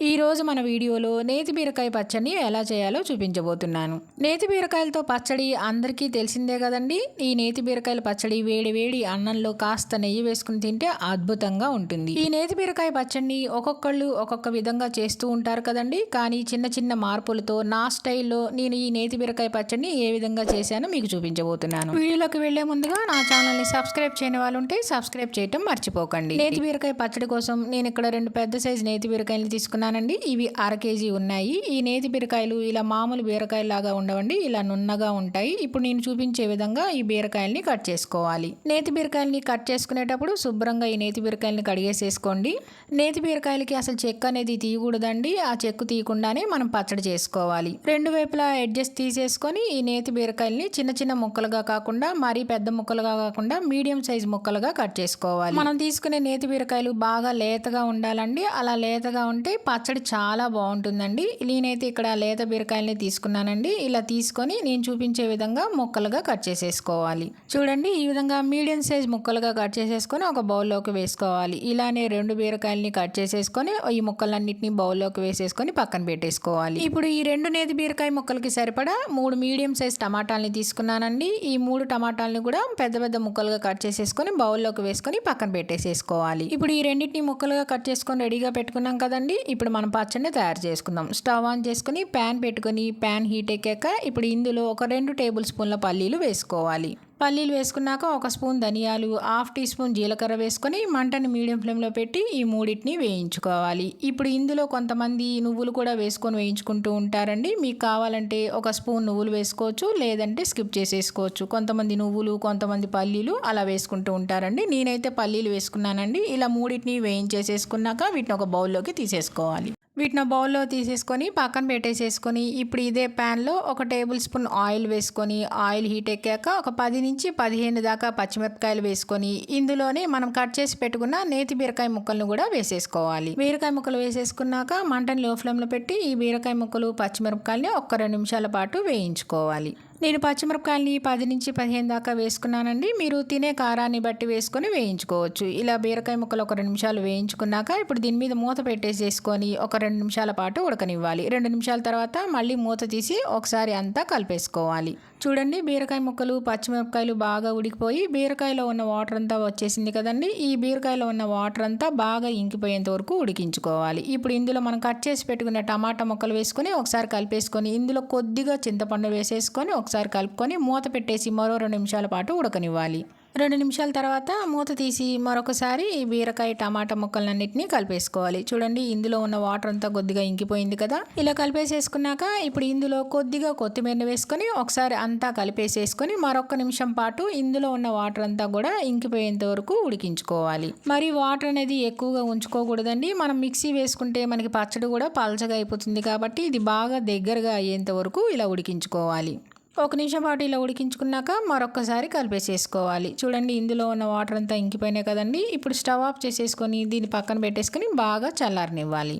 ఈరోజు మన వీడియోలో నేతి బీరకాయ పచ్చడిని ఎలా చేయాలో చూపించబోతున్నాను. నేతి బీరకాయలతో పచ్చడి అందరికీ తెలిసిందే కదండి. ఈ నేతి బీరకాయల పచ్చడి వేడి వేడి అన్నంలో కాస్త నెయ్యి వేసుకుని తింటే అద్భుతంగా ఉంటుంది. ఈ నేతి బీరకాయ పచ్చడిని ఒక్కొక్కళ్ళు ఒక్కొక్క విధంగా చేస్తూ ఉంటారు కదండి. కానీ చిన్న చిన్న మార్పులతో నా స్టైల్లో నేను ఈ నేతి బీరకాయ పచ్చడిని ఏ విధంగా చేశానో మీకు చూపించబోతున్నాను. వీడియోలోకి వెళ్ళే ముందుగా నా ఛానల్ని సబ్స్క్రైబ్ చేయని వాళ్ళు ఉంటే సబ్స్క్రైబ్ చేయటం మర్చిపోకండి. నేతి బీరకాయ పచ్చడి కోసం నేను ఇక్కడ రెండు పెద్ద సైజు నేతి బీరకాయలు తీసుకున్నాను. తీసుకున్నానండి ఇవి అర కేజీ ఉన్నాయి. ఈ నేతి బీరకాయలు ఇలా మామూలు బీరకాయలాగా ఉండవండి. ఇలా నున్నగా ఉంటాయి. ఇప్పుడు నేను చూపించే విధంగా ఈ బీరకాయల్ని కట్ చేసుకోవాలి. నేతి బీరకాయల్ని కట్ చేసుకునేటప్పుడు శుభ్రంగా ఈ నేతి బీరకాయల్ని కడిగేసేసుకోండి. నేతి బీరకాయలకి అసలు చెక్కు అనేది తీయకూడదండి. ఆ చెక్కు తీయకుండానే మనం పచ్చడి చేసుకోవాలి. రెండు వైపులా అడ్జస్ట్ తీసేసుకొని ఈ నేతి బీరకాయల్ని చిన్న చిన్న ముక్కలుగా కాకుండా మరీ పెద్ద ముక్కలుగా కాకుండా మీడియం సైజ్ ముక్కలుగా కట్ చేసుకోవాలి. మనం తీసుకునే నేతి బీరకాయలు బాగా లేతగా ఉండాలండి. అలా లేతగా ఉంటే పచ్చడి చాలా బాగుంటుందండి. నేనైతే ఇక్కడ లేత బీరకాయల్ని తీసుకున్నానండి. ఇలా తీసుకొని నేను చూపించే విధంగా ముక్కలుగా కట్ చేసేసుకోవాలి. చూడండి ఈ విధంగా మీడియం సైజ్ ముక్కలుగా కట్ చేసేసుకొని ఒక బౌల్లోకి వేసుకోవాలి. ఇలానే రెండు బీరకాయల్ని కట్ చేసేసుకొని ఈ ముక్కలన్నిటిని బౌల్లోకి వేసేసుకొని పక్కన పెట్టేసుకోవాలి. ఇప్పుడు ఈ రెండు నేతి బీరకాయ ముక్కలకి సరిపడా మూడు మీడియం సైజ్ టమాటాలని తీసుకున్నానండి. ఈ మూడు టమాటాలని కూడా పెద్ద పెద్ద ముక్కలుగా కట్ చేసేసుకొని బౌల్లోకి వేసుకొని పక్కన పెట్టేసేసుకోవాలి. ఇప్పుడు ఈ రెండింటిని ముక్కలుగా కట్ చేసుకొని రెడీగా పెట్టుకున్నాం కదండి. ఇప్పుడు ఇప్పుడు మనం పచ్చడిని తయారు చేసుకుందాం. స్టవ్ ఆన్ చేసుకుని ప్యాన్ పెట్టుకొని ప్యాన్ హీట్ ఎక్కాక ఇప్పుడు ఇందులో ఒక రెండు టేబుల్ స్పూన్ల పల్లీలు వేసుకోవాలి. పల్లీలు వేసుకున్నాక ఒక స్పూన్ ధనియాలు హాఫ్ టీ స్పూన్ జీలకర్ర వేసుకొని మంటని మీడియం ఫ్లేమ్లో పెట్టి ఈ మూడింటిని వేయించుకోవాలి. ఇప్పుడు ఇందులో కొంతమంది నువ్వులు కూడా వేసుకొని వేయించుకుంటూ ఉంటారండి. మీకు కావాలంటే ఒక స్పూన్ నువ్వులు వేసుకోవచ్చు లేదంటే స్కిప్ చేసేసుకోవచ్చు. కొంతమంది నువ్వులు కొంతమంది పల్లీలు అలా వేసుకుంటూ ఉంటారండి. నేనైతే పల్లీలు వేసుకున్నానండి. ఇలా మూడింటిని వేయించేసేసుకున్నాక వీటిని ఒక బౌల్లోకి తీసేసుకోవాలి. వీటిని బౌల్లో తీసేసుకొని పక్కన పెట్టేసేసుకొని ఇప్పుడు ఇదే ప్యాన్లో ఒక టేబుల్ స్పూన్ ఆయిల్ వేసుకొని ఆయిల్ హీట్ ఎక్కాక ఒక పది నుంచి పదిహేను దాకా పచ్చిమిరపకాయలు వేసుకొని ఇందులోనే మనం కట్ చేసి పెట్టుకున్న నేతి బీరకాయ ముక్కలను కూడా వేసేసుకోవాలి. బీరకాయ ముక్కలు వేసేసుకున్నాక మంటని లో ఫ్లేమ్లో పెట్టి ఈ బీరకాయ ముక్కలు పచ్చిమిరపకాయలని ఒక్క రెండు నిమిషాల పాటు వేయించుకోవాలి. నేను పచ్చిమిరపకాయలని పది నుంచి పదిహేను దాకా వేసుకున్నానండి. మీరు తినే కారాన్ని బట్టి వేసుకొని వేయించుకోవచ్చు. ఇలా బీరకాయ ముక్కలు ఒక రెండు నిమిషాలు వేయించుకున్నాక ఇప్పుడు దీని మీద మూత పెట్టేసేసుకొని ఒక రెండు నిమిషాల పాటు ఉడకనివ్వాలి. రెండు నిమిషాల తర్వాత మళ్ళీ మూత తీసి ఒకసారి అంతా కలిపేసుకోవాలి. చూడండి బీరకాయ ముక్కలు పచ్చిమిరపకాయలు బాగా ఉడికిపోయి బీరకాయలో ఉన్న వాటర్ అంతా వచ్చేసింది కదండి. ఈ బీరకాయలో ఉన్న వాటర్ అంతా బాగా ఇంకిపోయేంత వరకు ఉడికించుకోవాలి. ఇప్పుడు ఇందులో మనం కట్ చేసి పెట్టుకున్న టమాటా ముక్కలు వేసుకొని ఒకసారి కలిపేసుకొని ఇందులో కొద్దిగా చింతపండు వేసేసుకొని ఒకసారి కలుపుకొని మూత పెట్టేసి మరో రెండు నిమిషాల పాటు ఉడకనివ్వాలి. రెండు నిమిషాల తర్వాత మూత తీసి మరొకసారి ఈ బీరకాయ టమాటా ముక్కలన్నింటినీ కలిపేసుకోవాలి. చూడండి ఇందులో ఉన్న వాటర్ అంతా కొద్దిగా ఇంకిపోయింది కదా. ఇలా కలిపేసేసుకున్నాక ఇప్పుడు ఇందులో కొద్దిగా కొత్తిమీర వేసుకొని ఒకసారి అంతా కలిపేసేసుకొని మరొక నిమిషం పాటు ఇందులో ఉన్న వాటర్ అంతా కూడా ఇంకిపోయేంత వరకు ఉడికించుకోవాలి. మరి వాటర్ అనేది ఎక్కువగా ఉంచుకోకూడదండి. మనం మిక్సీ వేసుకుంటే మనకి పచ్చడి కూడా పలచగా అయిపోతుంది కాబట్టి ఇది బాగా దగ్గరగా అయ్యేంత వరకు ఇలా ఉడికించుకోవాలి. ఒక నిమిషం పాటు ఇలా ఉడికించుకున్నాక మరొకసారి కలిపేసేసుకోవాలి. చూడండి ఇందులో ఉన్న వాటర్ అంతా ఇంకిపోయినాయి కదండి. ఇప్పుడు స్టవ్ ఆఫ్ చేసేసుకొని దీన్ని పక్కన పెట్టేసుకొని బాగా చల్లారనివ్వాలి.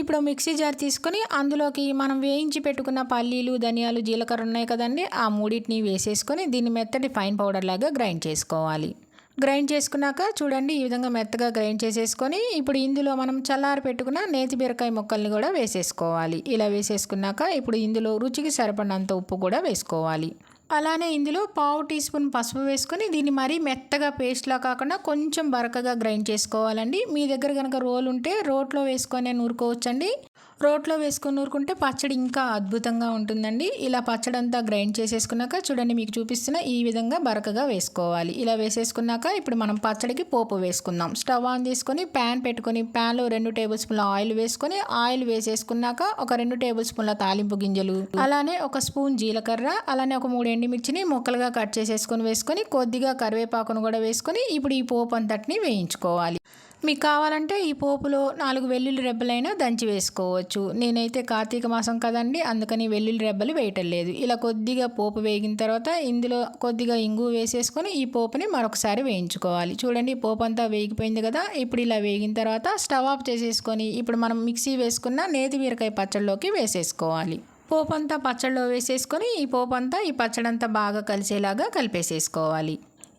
ఇప్పుడు మిక్సీ జార్ తీసుకొని అందులోకి మనం వేయించి పెట్టుకున్న పల్లీలు ధనియాలు జీలకర్ర ఉన్నాయి కదండి. ఆ మూడింటిని వేసేసుకొని దీన్ని మెత్తటి ఫైన్ పౌడర్ లాగా గ్రైండ్ చేసుకోవాలి. గ్రైండ్ చేసుకున్నాక చూడండి ఈ విధంగా మెత్తగా గ్రైండ్ చేసేసుకొని ఇప్పుడు ఇందులో మనం చల్లారి పెట్టుకున్న నేతి బీరకాయ ముక్కల్ని కూడా వేసేసుకోవాలి. ఇలా వేసేసుకున్నాక ఇప్పుడు ఇందులో రుచికి సరిపడినంత ఉప్పు కూడా వేసుకోవాలి. అలానే ఇందులో పావు టీ స్పూన్ పసుపు వేసుకొని దీన్ని మరీ మెత్తగా పేస్ట్లా కాకుండా కొంచెం బరకగా గ్రైండ్ చేసుకోవాలండి. మీ దగ్గర కనుక రోల్ ఉంటే రోట్లో వేసుకొని నూరుకోవచ్చండి. రోట్లో వేసుకొని నూరుకుంటే పచ్చడి ఇంకా అద్భుతంగా ఉంటుందండి. ఇలా పచ్చడి అంతా గ్రైండ్ చేసేసుకున్నాక చూడండి మీకు చూపిస్తున్న ఈ విధంగా బరకగా వేసుకోవాలి. ఇలా వేసేసుకున్నాక ఇప్పుడు మనం పచ్చడికి పోపు వేసుకుందాం. స్టవ్ ఆన్ చేసుకొని ప్యాన్ పెట్టుకొని ప్యాన్లో రెండు టేబుల్ స్పూన్ల ఆయిల్ వేసుకొని ఆయిల్ వేసేసుకున్నాక ఒక రెండు టేబుల్ స్పూన్ల తాలింపు గింజలు అలానే ఒక స్పూన్ జీలకర్ర అలానే ఒక మూడు ఎండుమిర్చిని ముక్కలుగా కట్ చేసేసుకొని వేసుకొని కొద్దిగా కరివేపాకును కూడా వేసుకొని ఇప్పుడు ఈ పోపు అంతటిని వేయించుకోవాలి. మీకు కావాలంటే ఈ పోపులో నాలుగు వెల్లుల్లి రెబ్బలైనా దంచి వేసుకోవచ్చు. నేనైతే కార్తీక మాసం కదండి అందుకని వెల్లుల్లి రెబ్బలు వేయటం లేదు. ఇలా కొద్దిగా పోపు వేగిన తర్వాత ఇందులో కొద్దిగా ఇంగు వేసేసుకొని ఈ పోపుని మరొకసారి వేయించుకోవాలి. చూడండి పోపు అంతా వేగిపోయింది కదా ఇప్పుడు ఇలా వేగిన తర్వాత స్టవ్ ఆఫ్ చేసేసుకొని ఇప్పుడు మనం మిక్సీ వేసుకున్న నేతి బీరకాయ పచ్చళ్ళలోకి వేసేసుకోవాలి. పోపు అంతా పచ్చళ్ళలో వేసేసుకొని ఈ పోపు అంతా ఈ పచ్చడంతా బాగా కలిసేలాగా కలిపేసేసుకోవాలి.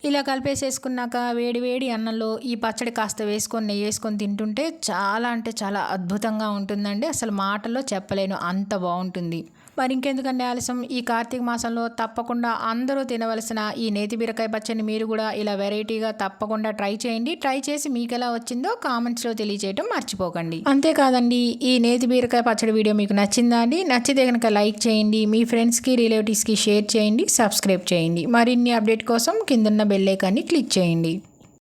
ఇలా కలిపేసేసుకున్నాక వేడి వేడి అన్నంలో ఈ పచ్చడి కాస్త వేసుకొని నెయ్యి వేసుకొని తింటుంటే చాలా అంటే చాలా అద్భుతంగా ఉంటుందండి. అసలు మాటల్లో చెప్పలేను. అంత బాగుంటుంది. మరి ఇంకెందుకండి ఆలస్యం? ఈ కార్తీక మాసంలో తప్పకుండా అందరూ తినవలసిన ఈ నేతి బీరకాయ పచ్చడిని మీరు కూడా ఇలా వెరైటీగా తప్పకుండా ట్రై చేయండి. ట్రై చేసి మీకు ఎలా వచ్చిందో కామెంట్స్లో తెలియజేయడం మర్చిపోకండి. అంతేకాదండి ఈ నేతి బీరకాయ పచ్చడి వీడియో మీకు నచ్చిందా అండి? నచ్చితే కనుక లైక్ చేయండి మీ ఫ్రెండ్స్కి రిలేటివ్స్కి షేర్ చేయండి సబ్స్క్రైబ్ చేయండి. మరిన్ని అప్డేట్ కోసం కిందన్న బెల్లైకాన్ని క్లిక్ చేయండి.